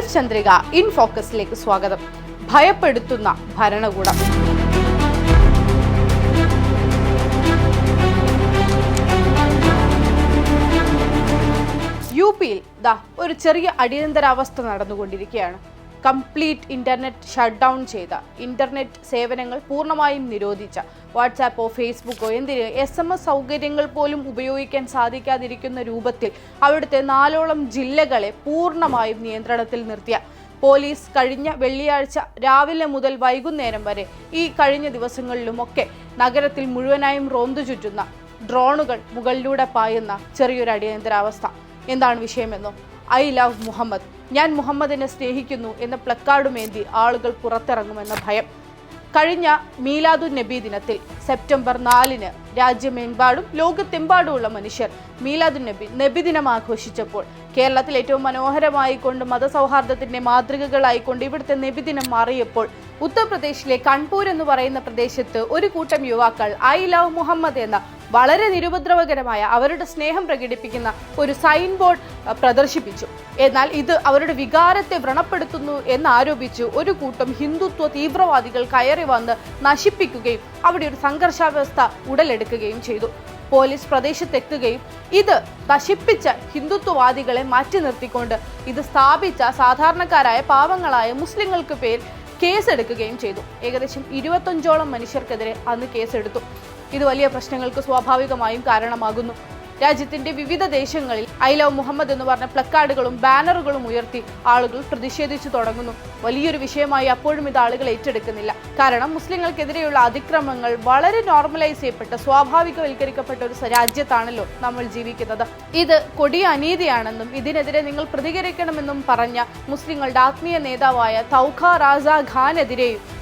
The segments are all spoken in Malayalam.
ഗൾഫ് ചന്ദ്രിക ഇൻ ഫോക്കസിലേക്ക് സ്വാഗതം. ഭയപ്പെടുത്തുന്ന ഭരണകൂടം. യു പിയിൽ ദാ ഒരു ചെറിയ അടിയന്തരാവസ്ഥ നടന്നുകൊണ്ടിരിക്കുകയാണ്. കംപ്ലീറ്റ് ഇന്റർനെറ്റ് ഷട്ട് ഡൗൺ ചെയ്ത. ഇന്റർനെറ്റ് സേവനങ്ങൾ പൂർണമായും നിരോധിച്ച. വാട്സാപ്പോ ഫേസ്ബുക്കോ എന്തിന് എസ് എം എസ് സൗകര്യങ്ങൾ പോലും ഉപയോഗിക്കാൻ സാധിക്കാതിരിക്കുന്ന രൂപത്തിൽ അവിടുത്തെ നാലോളം ജില്ലകളെ പൂർണമായും നിയന്ത്രണത്തിൽ നിർത്തിയ. പോലീസ് കഴിഞ്ഞ വെള്ളിയാഴ്ച രാവിലെ മുതൽ വൈകുന്നേരം വരെ ഈ കഴിഞ്ഞ ദിവസങ്ങളിലുമൊക്കെ നഗരത്തിൽ മുഴുവനായും റോന്തു ചുറ്റുന്ന ഡ്രോണുകൾ മുകളിലൂടെ പായുന്ന ചെറിയൊരു അടിയന്തരാവസ്ഥ. എന്താണ് വിഷയമെന്നോ? I love Muhammad. ഞാൻ മുഹമ്മദിനെ സ്നേഹിക്കുന്നു എന്ന പ്ലക്കാർഡുമേന്തി ആളുകൾ പുറത്തിറങ്ങുമെന്ന ഭയം. കഴിഞ്ഞ മീലാദു നബി ദിനത്തിൽ സെപ്റ്റംബർ നാലിന് രാജ്യമെമ്പാടും ലോകത്തെമ്പാടുമുള്ള മനുഷ്യർ മീലാദു നബി നബി ദിനം ആഘോഷിച്ചപ്പോൾ കേരളത്തിൽ ഏറ്റവും മനോഹരമായി മനോഹരമായിക്കൊണ്ട് മതസൗഹാർദ്ദത്തിന്റെ മാതൃകകളായിക്കൊണ്ട് ഇവിടുത്തെ നബിദിനം മാറിയപ്പോൾ ഉത്തർപ്രദേശിലെ കൺപൂർ എന്ന് പറയുന്ന പ്രദേശത്ത് ഒരു കൂട്ടം യുവാക്കൾ ഐ ലവ് മുഹമ്മദ് എന്ന വളരെ നിരുപദ്രവകരമായ അവരുടെ സ്നേഹം പ്രകടിപ്പിക്കുന്ന ഒരു സൈൻ ബോർഡ് പ്രദർശിപ്പിച്ചു. എന്നാൽ ഇത് അവരുടെ വികാരത്തെ വ്രണപ്പെടുത്തുന്നു എന്നാരോപിച്ച് ഒരു കൂട്ടം ഹിന്ദുത്വ തീവ്രവാദികൾ കയറി വന്ന് നശിപ്പിക്കുകയും അവിടെ ഒരു സംഘർഷാവസ്ഥ ഉടലെടുക്കുകയും ചെയ്തു. പോലീസ് പ്രദേശത്തെത്തുകയും ഇത് നശിപ്പിച്ച ഹിന്ദുത്വവാദികളെ മാറ്റി നിർത്തിക്കൊണ്ട് ഇത് സ്ഥാപിച്ച സാധാരണക്കാരായ പാവങ്ങളായ മുസ്ലിങ്ങൾക്ക് പേർ കേസെടുക്കുകയും ചെയ്തു. ഏകദേശം ഇരുപത്തഞ്ചോളം മനുഷ്യർക്കെതിരെ അന്ന് കേസെടുത്തു. ഇത് വലിയ പ്രശ്നങ്ങൾക്ക് സ്വാഭാവികമായും കാരണമാകുന്നു. രാജ്യത്തിന്റെ വിവിധ ദേശങ്ങളിൽ ഐ ലവ് മുഹമ്മദ് എന്ന് പറഞ്ഞ പ്ലക്കാർഡുകളും ബാനറുകളും ഉയർത്തി ആളുകൾ പ്രതിഷേധിച്ചു തുടങ്ങുന്നു. വലിയൊരു വിഷയമായി അപ്പോഴും ഇത് ആളുകൾ ഏറ്റെടുക്കുന്നില്ല. കാരണം മുസ്ലിങ്ങൾക്കെതിരെയുള്ള അതിക്രമങ്ങൾ വളരെ നോർമലൈസ് ചെയ്യപ്പെട്ട സ്വാഭാവികവൽക്കരിക്കപ്പെട്ട ഒരു രാജ്യത്താണല്ലോ നമ്മൾ ജീവിക്കുന്നത്. ഇത് കൊടിയ അനീതിയാണെന്നും ഇതിനെതിരെ നിങ്ങൾ പ്രതികരിക്കണമെന്നും പറഞ്ഞ മുസ്ലിങ്ങളുടെ ആത്മീയ നേതാവായ തൗഖ റാസ ഖാനെതിരെയും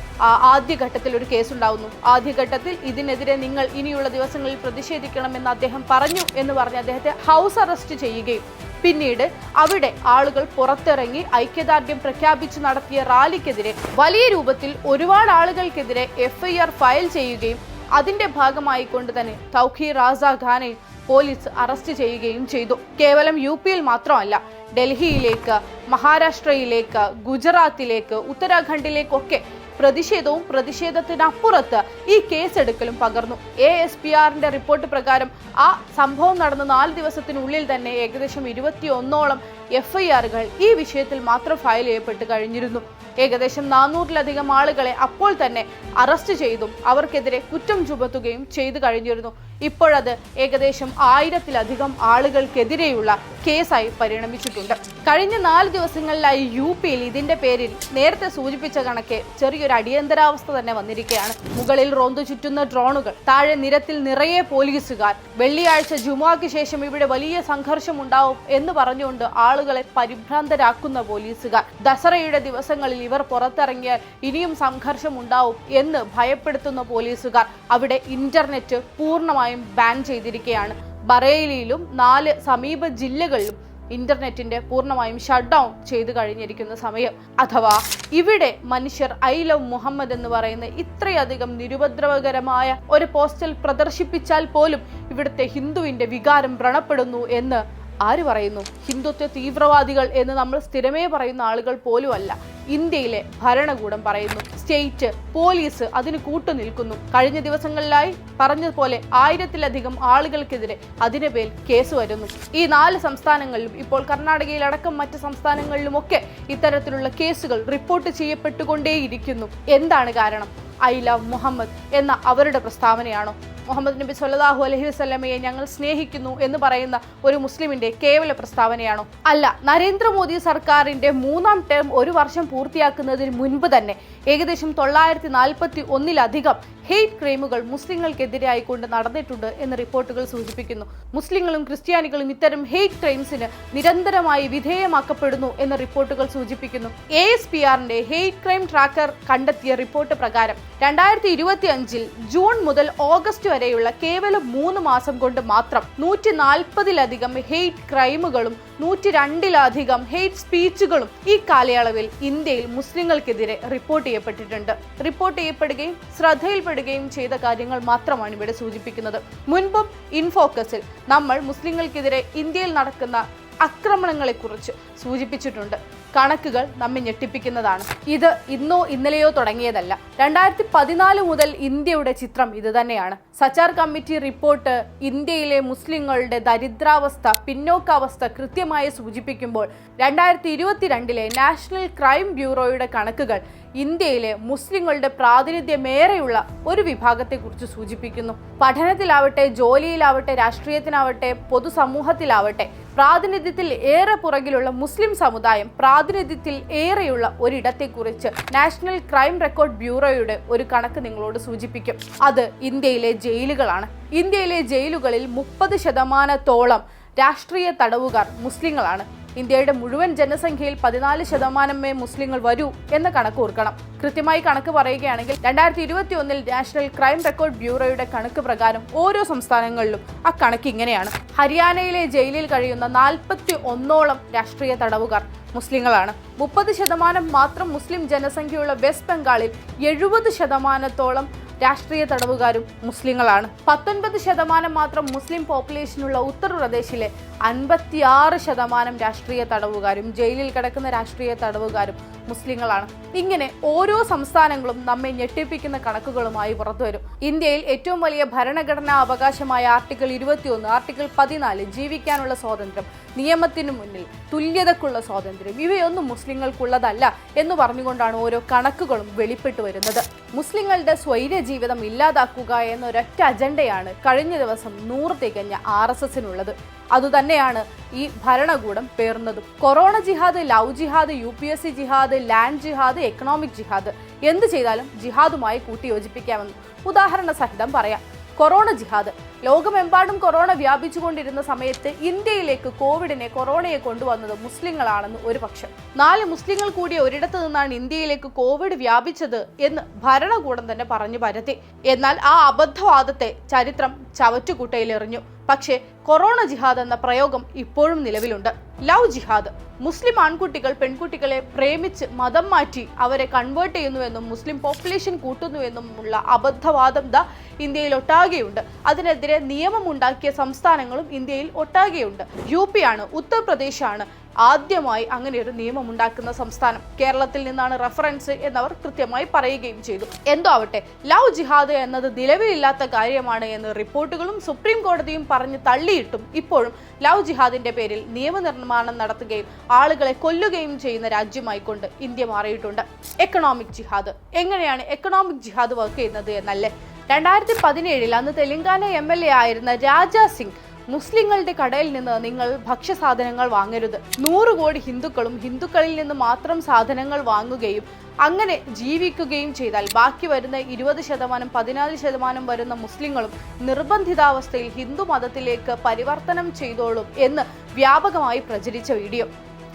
ആദ്യഘട്ടത്തിൽ ഒരു കേസുണ്ടാവുന്നു. ആദ്യഘട്ടത്തിൽ ഇതിനെതിരെ നിങ്ങൾ ഇനിയുള്ള ദിവസങ്ങളിൽ പ്രതിഷേധിക്കണമെന്ന് അദ്ദേഹം പറഞ്ഞു എന്ന് പറഞ്ഞ് അദ്ദേഹത്തെ ഹൗസ് അറസ്റ്റ് ചെയ്യുകയും പിന്നീട് അവിടെ ആളുകൾ പുറത്തിറങ്ങി ഐക്യദാർഢ്യം പ്രഖ്യാപിച്ച് നടത്തിയ റാലിക്കെതിരെ വലിയ രൂപത്തിൽ ഒരുപാട് ആളുകൾക്കെതിരെ എഫ്ഐആർ ഫയൽ ചെയ്യുകയും അതിന്റെ ഭാഗമായി കൊണ്ട് തന്നെ തൗഖി റാസ ഖാനെ പോലീസ് അറസ്റ്റ് ചെയ്യുകയും ചെയ്തു. കേവലം യു പിയിൽ മാത്രമല്ല ഡൽഹിയിലേക്ക് മഹാരാഷ്ട്രയിലേക്ക് ഗുജറാത്തിലേക്ക് ഉത്തരാഖണ്ഡിലേക്കൊക്കെ പ്രതിഷേധവും പ്രതിഷേധത്തിനപ്പുറത്ത് ഈ കേസെടുക്കലും പകർന്നു. എ എസ് പി ആറിന്റെ റിപ്പോർട്ട് പ്രകാരം ആ സംഭവം നടന്ന നാല് ദിവസത്തിനുള്ളിൽ തന്നെ ഏകദേശം ഇരുപത്തിയൊന്നോളം എഫ് ഐ ആറുകൾ ഈ വിഷയത്തിൽ മാത്രം ഫയൽ ചെയ്യപ്പെട്ട് കഴിഞ്ഞിരുന്നു. ഏകദേശം നാനൂറിലധികം ആളുകളെ അപ്പോൾ തന്നെ അറസ്റ്റ് ചെയ്തും അവർക്കെതിരെ കുറ്റം ചുമത്തുകയും ചെയ്തു കഴിഞ്ഞിരുന്നു. ഇപ്പോഴത് ഏകദേശം ആയിരത്തിലധികം ആളുകൾക്കെതിരെയുള്ള കേസായി പരിണമിച്ചിട്ടുണ്ട്. കഴിഞ്ഞ നാല് ദിവസങ്ങളിലായി യു പിയിൽ ഇതിന്റെ പേരിൽ നേരത്തെ സൂചിപ്പിച്ച കണക്കെ ചെറിയൊരു അടിയന്തരാവസ്ഥ തന്നെ വന്നിരിക്കുകയാണ്. മുകളിൽ റോന്തു ചുറ്റുന്ന ഡ്രോണുകൾ താഴെ നിരത്തിൽ നിറയെ പോലീസുകാർ വെള്ളിയാഴ്ച ജുമാക്ക് ശേഷം ഇവിടെ വലിയ സംഘർഷം ഉണ്ടാവും എന്ന് പറഞ്ഞുകൊണ്ട് ആളുകളെ പരിഭ്രാന്തരാക്കുന്ന പോലീസുകാർ. ദസറയുടെ ദിവസങ്ങളിൽ ഇവർ പുറത്തിറങ്ങിയാൽ ഇനിയും സംഘർഷം ഉണ്ടാവും എന്ന് ഭയപ്പെടുത്തുന്ന പോലീസുകാർ അവിടെ ഇന്റർനെറ്റ് പൂർണമായും ബാൻ ചെയ്തിരിക്കുകയാണ്. ബറേലിയിലും നാല് സമീപ ജില്ലകളിലും ഇന്റർനെറ്റിന്റെ പൂർണമായും ഷട്ട് ഡൗൺ ചെയ്തു കഴിഞ്ഞിരിക്കുന്ന സമയം. അഥവാ ഇവിടെ മനുഷ്യർ ഐ ലവ് മുഹമ്മദ് എന്ന് പറയുന്ന ഇത്രയധികം നിരുപദ്രവകരമായ ഒരു പോസ്റ്റൽ പ്രദർശിപ്പിച്ചാൽ പോലും ഇവിടുത്തെ ഹിന്ദുവിന്റെ വികാരം വ്രണപ്പെടുന്നു എന്ന് ആര് പറയുന്നു? ഹിന്ദുത്വ തീവ്രവാദികൾ എന്ന് നമ്മൾ സ്ഥിരമേ പറയുന്ന ആളുകൾ പോലും അല്ല ഇന്ത്യയിലെ ഭരണകൂടം പറയുന്നു സ്റ്റേറ്റ് പോലീസ് അതിന് കൂട്ടുനിൽക്കുന്നു കഴിഞ്ഞ ദിവസങ്ങളിലായി പറഞ്ഞതുപോലെ ആയിരത്തിലധികം ആളുകൾക്കെതിരെ അതിന് പേൽ കേസ് വരുന്നു. ഈ നാല് സംസ്ഥാനങ്ങളിലും ഇപ്പോൾ കർണാടകയിലടക്കം മറ്റ് സംസ്ഥാനങ്ങളിലുമൊക്കെ ഇത്തരത്തിലുള്ള കേസുകൾ റിപ്പോർട്ട് ചെയ്യപ്പെട്ടുകൊണ്ടേയിരിക്കുന്നു. എന്താണ് കാരണം? ഐ ലവ് മുഹമ്മദ് എന്ന അവരുടെ പ്രസ്താവനയാണോ? മുഹമ്മദ് നബി സല്ലാഹു അലഹി വസ്ലമയെ ഞങ്ങൾ സ്നേഹിക്കുന്നു എന്ന് പറയുന്ന ഒരു മുസ്ലിമിന്റെ കേവല പ്രസ്താവനയാണോ? അല്ല നരേന്ദ്രമോദി സർക്കാരിന്റെ മൂന്നാം ടേം ഒരു വർഷം പൂർത്തിയാക്കുന്നതിന് മുൻപ് തന്നെ ഏകദേശം തൊള്ളായിരത്തി നാൽപ്പത്തി ഒന്നിലധികം ഹെയ്റ്റ് ക്രൈമുകൾ മുസ്ലിങ്ങൾക്കെതിരായി കൊണ്ട് നടന്നിട്ടുണ്ട് എന്ന് റിപ്പോർട്ടുകൾ സൂചിപ്പിക്കുന്നു. മുസ്ലിങ്ങളും ക്രിസ്ത്യാനികളും ഇത്തരം ഹെയ്റ്റ് ക്രൈംസിന് നിരന്തരമായി വിധേയമാക്കപ്പെടുന്നു എന്ന് റിപ്പോർട്ടുകൾ സൂചിപ്പിക്കുന്നു. എ എസ് പി ആറിന്റെ ഹെയ്റ്റ് ക്രൈം ട്രാക്കർ കണ്ടെത്തിയ റിപ്പോർട്ട് പ്രകാരം രണ്ടായിരത്തി ഇരുപത്തി അഞ്ചിൽ ജൂൺ മുതൽ ഓഗസ്റ്റ് വരെയുള്ള കേവലം മൂന്ന് മാസം കൊണ്ട് മാത്രം നൂറ്റി നാൽപ്പതിലധികം ഹെയ്റ്റ് ക്രൈമുകളും നൂറ്റി രണ്ടിലധികം ഹെയ്റ്റ് സ്പീച്ചുകളും ഈ കാലയളവിൽ ഇന്ത്യയിൽ മുസ്ലിങ്ങൾക്കെതിരെ റിപ്പോർട്ട് ചെയ്യപ്പെട്ടിട്ടുണ്ട്. റിപ്പോർട്ട് ചെയ്യപ്പെടുകയും ശ്രദ്ധയിൽപ്പെടുകയും ചെയ്ത കാര്യങ്ങൾ മാത്രമാണ് ഇവിടെ സൂചിപ്പിക്കുന്നത്. മുൻപും ഇൻഫോക്കസിൽ നമ്മൾ മുസ്ലിങ്ങൾക്കെതിരെ ഇന്ത്യയിൽ നടക്കുന്ന ആക്രമണങ്ങളെക്കുറിച്ച് സൂചിപ്പിച്ചിട്ടുണ്ട്. കണക്കുകൾ നമ്മെ ഞെട്ടിപ്പിക്കുന്നതാണ്. ഇത് ഇന്നോ ഇന്നലെയോ തുടങ്ങിയതല്ല. രണ്ടായിരത്തി പതിനാല് മുതൽ ഇന്ത്യയുടെ ചിത്രം ഇത് തന്നെയാണ്. സച്ചാർ കമ്മിറ്റി റിപ്പോർട്ട് ഇന്ത്യയിലെ മുസ്ലിങ്ങളുടെ ദരിദ്രാവസ്ഥ പിന്നോക്കാവസ്ഥ കൃത്യമായി സൂചിപ്പിക്കുമ്പോൾ രണ്ടായിരത്തി ഇരുപത്തിരണ്ടിലെ നാഷണൽ ക്രൈം ബ്യൂറോയുടെ കണക്കുകൾ ഇന്ത്യയിലെ മുസ്ലിങ്ങളുടെ പ്രാതിനിധ്യമേറെയുള്ള ഒരു വിഭാഗത്തെക്കുറിച്ച് സൂചിപ്പിക്കുന്നു. പഠനത്തിലാവട്ടെ ജോലിയിലാവട്ടെ രാഷ്ട്രീയത്തിനാവട്ടെ പൊതുസമൂഹത്തിലാവട്ടെ പ്രാതിനിധ്യത്തിൽ ഏറെ പുറകിലുള്ള മുസ്ലിം സമുദായം പ്രാതിനിധ്യത്തിൽ ഏറെയുള്ള ഒരിടത്തെക്കുറിച്ച് നാഷണൽ ക്രൈം റെക്കോർഡ് ബ്യൂറോയുടെ ഒരു കണക്ക് നിങ്ങളോട് സൂചിപ്പിക്കും. അത് ഇന്ത്യയിലെ ജയിലുകളാണ്. ഇന്ത്യയിലെ ജയിലുകളിൽ മുപ്പത് ശതമാനത്തോളം രാഷ്ട്രീയ തടവുകാർ മുസ്ലിങ്ങളാണ്. ഇന്ത്യയുടെ മുഴുവൻ ജനസംഖ്യയിൽ പതിനാല് ശതമാനമേ മുസ്ലിങ്ങൾ വരൂ എന്ന് കണക്ക് ഓർക്കണം. കൃത്യമായി കണക്ക് പറയുകയാണെങ്കിൽ രണ്ടായിരത്തി ഇരുപത്തി ഒന്നിൽ നാഷണൽ ക്രൈം റെക്കോർഡ് ബ്യൂറോയുടെ കണക്ക് പ്രകാരം ഓരോ സംസ്ഥാനങ്ങളിലും ആ കണക്ക് ഇങ്ങനെയാണ്. ഹരിയാനയിലെ ജയിലിൽ കഴിയുന്ന നാൽപ്പത്തി ഒന്നോളം രാഷ്ട്രീയ തടവുകാർ മുസ്ലിങ്ങളാണ്. മുപ്പത് ശതമാനം മാത്രം മുസ്ലിം ജനസംഖ്യയുള്ള വെസ്റ്റ് ബംഗാളിൽ എഴുപത് ശതമാനത്തോളം രാഷ്ട്രീയ തടവുകാരും മുസ്ലിങ്ങളാണ്. പത്തൊൻപത് ശതമാനം മാത്രം മുസ്ലിം പോപ്പുലേഷനുള്ള ഉത്തർപ്രദേശിലെ അൻപത്തിയാറ് ശതമാനം രാഷ്ട്രീയ തടവുകാരും ജയിലിൽ കിടക്കുന്ന രാഷ്ട്രീയ തടവുകാരും മുസ്ലിങ്ങളാണ്. ഇങ്ങനെ ഓരോ സംസ്ഥാനങ്ങളും നമ്മെ ഞെട്ടിപ്പിക്കുന്ന കണക്കുകളുമായി പുറത്തുവരും. ഇന്ത്യയിൽ ഏറ്റവും വലിയ ഭരണഘടനാ അവകാശമായ ആർട്ടിക്കിൾ ഇരുപത്തിയൊന്ന് ആർട്ടിക്കിൾ പതിനാല് ജീവിക്കാനുള്ള സ്വാതന്ത്ര്യം നിയമത്തിനു മുന്നിൽ തുല്യതക്കുള്ള സ്വാതന്ത്ര്യം ഇവയൊന്നും മുസ്ലിങ്ങൾക്കുള്ളതല്ല എന്ന് പറഞ്ഞുകൊണ്ടാണ് ഓരോ കണക്കുകളും വെളിപ്പെട്ടു വരുന്നത്. മുസ്ലിങ്ങളുടെ സ്വൈര്യ ജീവിതം ഇല്ലാതാക്കുക എന്നൊരൊറ്റ അജണ്ടയാണ് കഴിഞ്ഞ ദിവസം നൂറ് തികഞ്ഞ ആർ എസ് എസിനുള്ളത്. അതുതന്നെയാണ് ഈ ഭരണകൂടം പേർന്നതും കൊറോണ ജിഹാദ് ലവ് ജിഹാദ് യു പി എസ് സി ജിഹാദ് ലാൻഡ് ജിഹാദ് എക്കണോമിക് ജിഹാദ്. എന്ത് ചെയ്താലും ജിഹാദുമായി കൂട്ടിയോജിപ്പിക്കാമെന്ന് ഉദാഹരണ സഹിതം പറയാം. കൊറോണ ജിഹാദ്. ലോകമെമ്പാടും കൊറോണ വ്യാപിച്ചുകൊണ്ടിരുന്ന സമയത്ത് ഇന്ത്യയിലേക്ക് കോവിഡിനെ കൊറോണയെ കൊണ്ടുവന്നത് മുസ്ലിങ്ങളാണെന്ന് ഒരു പക്ഷം. നാല് മുസ്ലിങ്ങൾ കൂടിയ ഒരിടത്ത് നിന്നാണ് ഇന്ത്യയിലേക്ക് കോവിഡ് വ്യാപിച്ചത് എന്ന് ഭരണകൂടം തന്നെ പറഞ്ഞു പരത്തി. എന്നാൽ ആ അബദ്ധവാദത്തെ ചരിത്രം ചവറ്റുകുട്ടയിലെറിഞ്ഞു. പക്ഷേ കൊറോണ ജിഹാദ് എന്ന പ്രയോഗം ഇപ്പോഴും നിലവിലുണ്ട്. ലവ് ജിഹാദ്. മുസ്ലിം ആൺകുട്ടികൾ പെൺകുട്ടികളെ പ്രേമിച്ച് മതം മാറ്റി അവരെ കൺവേർട്ട് ചെയ്യുന്നുവെന്നും മുസ്ലിം പോപ്പുലേഷൻ കൂട്ടുന്നുവെന്നുമുള്ള അബദ്ധവാദം ദ ഇന്ത്യയിൽ ഒട്ടാകെയുണ്ട് അതിനെതിരെ നിയമമുണ്ടാക്കിയ സംസ്ഥാനങ്ങളും ഇന്ത്യയിൽ ഒട്ടാകെയുണ്ട്. യു പി ആണ് ഉത്തർപ്രദേശാണ് ആദ്യമായി അങ്ങനെ ഒരു നിയമം ഉണ്ടാക്കുന്ന സംസ്ഥാനം. കേരളത്തിൽ നിന്നാണ് റഫറൻസ് എന്നവർ കൃത്യമായി പറയുകയും ചെയ്തു. എന്തോ ആവട്ടെ ലവ് ജിഹാദ് എന്നത് നിലവിലില്ലാത്ത കാര്യമാണ് എന്ന് റിപ്പോർട്ടുകളും സുപ്രീം കോടതിയും പറഞ്ഞ് തള്ളിയിട്ടും ഇപ്പോഴും ലവ് ജിഹാദിന്റെ പേരിൽ നിയമനിർമ്മാണം നടത്തുകയും ആളുകളെ കൊല്ലുകയും ചെയ്യുന്ന രാജ്യമായിക്കൊണ്ട് ഇന്ത്യ മാറിയിട്ടുണ്ട്. എക്കണോമിക് ജിഹാദ്. എങ്ങനെയാണ് എക്കണോമിക് ജിഹാദ് വർക്ക് ചെയ്യുന്നത് എന്നല്ലേ? രണ്ടായിരത്തി പതിനേഴിൽ അന്ന് തെലങ്കാന എം എൽ എ ആയിരുന്ന രാജാ സിംഗ് മുസ്ലിങ്ങളുടെ കടയിൽ നിന്ന് നിങ്ങൾ ഭക്ഷ്യസാധനങ്ങൾ വാങ്ങരുത്. നൂറ് കോടി ഹിന്ദുക്കളും ഹിന്ദുക്കളിൽ നിന്ന് മാത്രം സാധനങ്ങൾ വാങ്ങുകയും അങ്ങനെ ജീവിക്കുകയും ചെയ്താൽ ബാക്കി വരുന്ന ഇരുപത് ശതമാനം പതിനാല് ശതമാനം വരുന്ന മുസ്ലിങ്ങളും നിർബന്ധിതാവസ്ഥയിൽ ഹിന്ദു മതത്തിലേക്ക് പരിവർത്തനം ചെയ്തോളും എന്ന് വ്യാപകമായി പ്രചരിച്ച വീഡിയോ.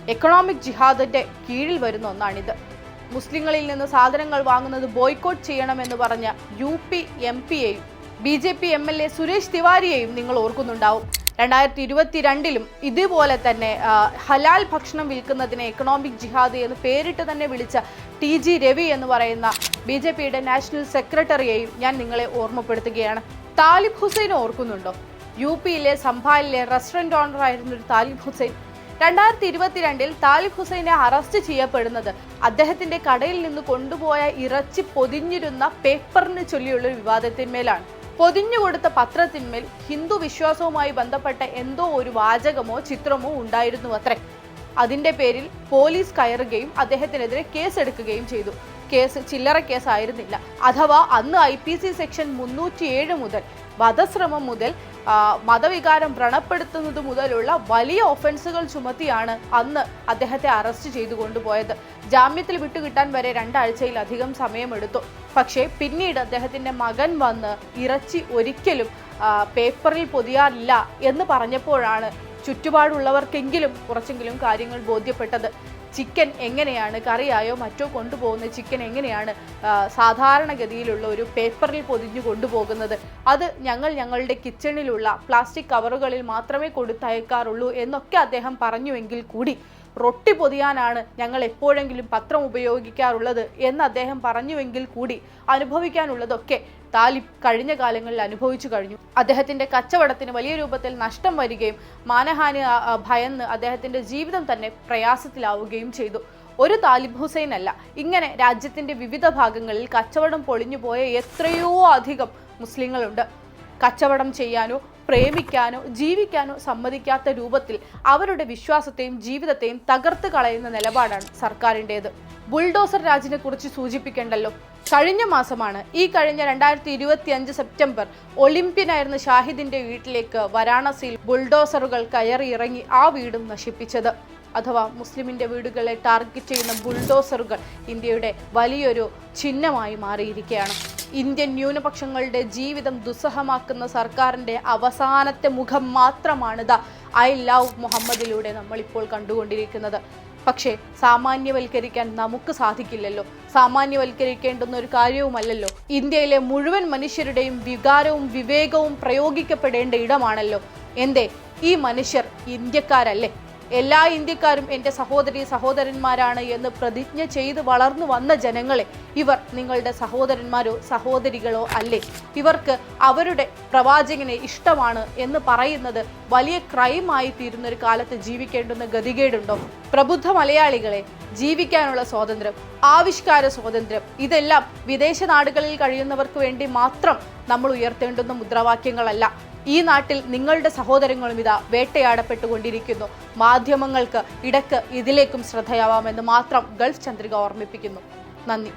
എക്കണോമിക് ജിഹാദിന്റെ കീഴിൽ വരുന്ന ഒന്നാണിത്. മുസ്ലിങ്ങളിൽ നിന്ന് സാധനങ്ങൾ വാങ്ങുന്നത് ബോയ്ക്കോട്ട് ചെയ്യണമെന്ന് പറഞ്ഞ U P M പിയെയും B J P M L A Suresh തിവാരിയെയും നിങ്ങൾ ഓർക്കുന്നുണ്ടാവും. രണ്ടായിരത്തി ഇരുപത്തിരണ്ടിലും ഇതുപോലെ തന്നെ ഹലാൽ ഭക്ഷണം വിൽക്കുന്നതിനെ എക്കണോമിക് ജിഹാദ് എന്ന് പേരിട്ട് തന്നെ വിളിച്ച ടി ജി രവി എന്ന് പറയുന്ന ബി ജെ പിയുടെ നാഷണൽ സെക്രട്ടറിയെയും ഞാൻ നിങ്ങളെ ഓർമ്മപ്പെടുത്തുകയാണ്. താലിബ് ഹുസൈൻ ഓർക്കുന്നുണ്ടോ? യു പിയിലെ സംഭാലിലെ റെസ്റ്റോറന്റ് ഓണർ ആയിരുന്ന ഒരു താലിബ് ഹുസൈൻ. രണ്ടായിരത്തി ഇരുപത്തിരണ്ടിൽ താലിബ് ഹുസൈനെ അറസ്റ്റ് ചെയ്യപ്പെടുന്നത് അദ്ദേഹത്തിന്റെ കടയിൽ നിന്ന് കൊണ്ടുപോയ ഇറച്ചി പൊതിഞ്ഞിരുന്ന പേപ്പറിന് ചൊല്ലിയുള്ള ഒരു വിവാദത്തിന്മേലാണ്. പൊതിഞ്ഞുകൊടുത്ത പത്രത്തിന്മേൽ ഹിന്ദു വിശ്വാസവുമായി ബന്ധപ്പെട്ട എന്തോ ഒരു വാചകമോ ചിത്രമോ ഉണ്ടായിരുന്നു അത്രേ. അതിന്റെ പേരിൽ പോലീസ് കയറുകയും അദ്ദേഹത്തിനെതിരെ കേസെടുക്കുകയും ചെയ്തു. കേസ് ചില്ലറ കേസായിരുന്നില്ല. അഥവാ അന്ന് ഐ പി സി സെക്ഷൻ മുന്നൂറ്റിയേഴ് മുതൽ വധശ്രമം മുതൽ മതവികാരം വ്രണപ്പെടുത്തുന്നത് മുതലുള്ള വലിയ ഒഫൻസുകൾ ചുമത്തിയാണ് അന്ന് അദ്ദേഹത്തെ അറസ്റ്റ് ചെയ്തു കൊണ്ടുപോയത്. ജാമ്യത്തിൽ വിട്ടുകിട്ടാൻ വരെ രണ്ടാഴ്ചയിലധികം സമയമെടുത്തു. പക്ഷേ പിന്നീട് അദ്ദേഹത്തിന്റെ മകൻ വന്ന് ഇറച്ചി ഒരിക്കലും പേപ്പറിൽ പൊതിയാറില്ല എന്ന് പറഞ്ഞപ്പോഴാണ് ചുറ്റുപാടുള്ളവർക്കെങ്കിലും കുറച്ചെങ്കിലും കാര്യങ്ങൾ ബോധ്യപ്പെട്ടത്. ചിക്കൻ എങ്ങനെയാണ് കറിയായോ മറ്റോ കൊണ്ടുപോകുന്ന ചിക്കൻ എങ്ങനെയാണ് സാധാരണഗതിയിലുള്ള ഒരു പേപ്പറിൽ പൊതിഞ്ഞു കൊണ്ടുപോകുന്നത്. അത് ഞങ്ങൾ ഞങ്ങളുടെ കിച്ചണിലുള്ള പ്ലാസ്റ്റിക് കവറുകളിൽ മാത്രമേ കൊടുത്തയക്കാറുള്ളൂ എന്നൊക്കെ അദ്ദേഹം പറഞ്ഞുവെങ്കിൽ കൂടി റൊട്ടി പൊതിയാനാണ് ഞങ്ങൾ എപ്പോഴെങ്കിലും പത്രം ഉപയോഗിക്കാറുള്ളത് എന്ന് അദ്ദേഹം പറഞ്ഞുവെങ്കിൽ കൂടി അനുഭവിക്കാനുള്ളതൊക്കെ താലിബ് കഴിഞ്ഞ കാലങ്ങളിൽ അനുഭവിച്ചു കഴിഞ്ഞു. അദ്ദേഹത്തിന്റെ കച്ചവടത്തിന് വലിയ രൂപത്തിൽ നഷ്ടം വരികയും മാനഹാനി ഭയന്ന് അദ്ദേഹത്തിന്റെ ജീവിതം തന്നെ പ്രയാസത്തിലാവുകയും ചെയ്തു. ഒരു താലിബ് ഹുസൈൻ അല്ല ഇങ്ങനെ രാജ്യത്തിന്റെ വിവിധ ഭാഗങ്ങളിൽ കച്ചവടം പൊളിഞ്ഞു പോയ എത്രയോ അധികം മുസ്ലിങ്ങളുണ്ട്. കച്ചവടം ചെയ്യാനോ പ്രേമിക്കാനോ ജീവിക്കാനോ സമ്മതിക്കാത്ത രൂപത്തിൽ അവരുടെ വിശ്വാസത്തെയും ജീവിതത്തെയും തകർത്ത് കളയുന്ന നിലപാടാണ് സർക്കാരിന്റേത്. ബുൾഡോസർ രാജിനെ കുറിച്ച് സൂചിപ്പിക്കേണ്ടല്ലോ. കഴിഞ്ഞ മാസമാണ് ഈ കഴിഞ്ഞ രണ്ടായിരത്തി ഇരുപത്തി അഞ്ച് സെപ്റ്റംബർ ഒളിമ്പ്യനായിരുന്ന ഷാഹിദിന്റെ വീട്ടിലേക്ക് വാരാണസിയിൽ ബുൾഡോസറുകൾ കയറി ഇറങ്ങി ആ വീടും നശിപ്പിച്ചത്. അഥവാ മുസ്ലിമിന്റെ വീടുകളെ ടാർഗറ്റ് ചെയ്യുന്ന ബുൾഡോസറുകൾ ഇന്ത്യയുടെ വലിയൊരു ചിഹ്നമായി മാറിയിരിക്കുകയാണ്. ഇന്ത്യൻ ന്യൂനപക്ഷങ്ങളുടെ ജീവിതം ദുസ്സഹമാക്കുന്ന സർക്കാരിന്റെ അവസാനത്തെ മുഖം മാത്രമാണിത് ഐ ലവ് മുഹമ്മദിലൂടെ നമ്മളിപ്പോൾ കണ്ടുകൊണ്ടിരിക്കുന്നത്. പക്ഷേ സാമാന്യവൽക്കരിക്കാൻ നമുക്ക് സാധിക്കില്ലല്ലോ. സാമാന്യവൽക്കരിക്കേണ്ടുന്ന ഒരു കാര്യവുമല്ലല്ലോ. ഇന്ത്യയിലെ മുഴുവൻ മനുഷ്യരുടെയും വികാരവും വിവേകവും പ്രയോഗിക്കപ്പെടേണ്ട ഇടമാണല്ലോ. എന്തേ? ഈ മനുഷ്യർ ഇന്ത്യക്കാരല്ലേ? എല്ലാ ഇന്ത്യക്കാരും എന്റെ സഹോദരി സഹോദരന്മാരാണ് എന്ന് പ്രതിജ്ഞ ചെയ്ത് വളർന്നു വന്ന ജനങ്ങളെ ഇവർ നിങ്ങളുടെ സഹോദരന്മാരോ സഹോദരികളോ അല്ലേ? ഇവർക്ക് അവരുടെ പ്രവാചകനെ ഇഷ്ടമാണ് എന്ന് പറയുന്നത് വലിയ ക്രൈമായി തീരുന്ന ഒരു കാലത്ത് ജീവിക്കേണ്ടുന്ന ഗതികേടുണ്ടോ? പ്രബുദ്ധ മലയാളികളെ ജീവിക്കാനുള്ള സ്വാതന്ത്ര്യം ആവിഷ്കാര സ്വാതന്ത്ര്യം ഇതെല്ലാം വിദേശ നാടുകളിൽ കഴിയുന്നവർക്ക് വേണ്ടി മാത്രം നമ്മൾ ഉയർത്തേണ്ടുന്ന മുദ്രാവാക്യങ്ങളല്ല. ഈ നാട്ടിൽ നിങ്ങളുടെ സഹോദരങ്ങളും ഇതാ വേട്ടയാടപ്പെട്ടുകൊണ്ടിരിക്കുന്നു. മാധ്യമങ്ങൾക്ക് ഇടയ്ക്ക് ഇതിലേക്കും ശ്രദ്ധയാവാമെന്ന് മാത്രം ഗൾഫ് ചന്ദ്രിക ഓർമ്മിപ്പിക്കുന്നു. നന്ദി.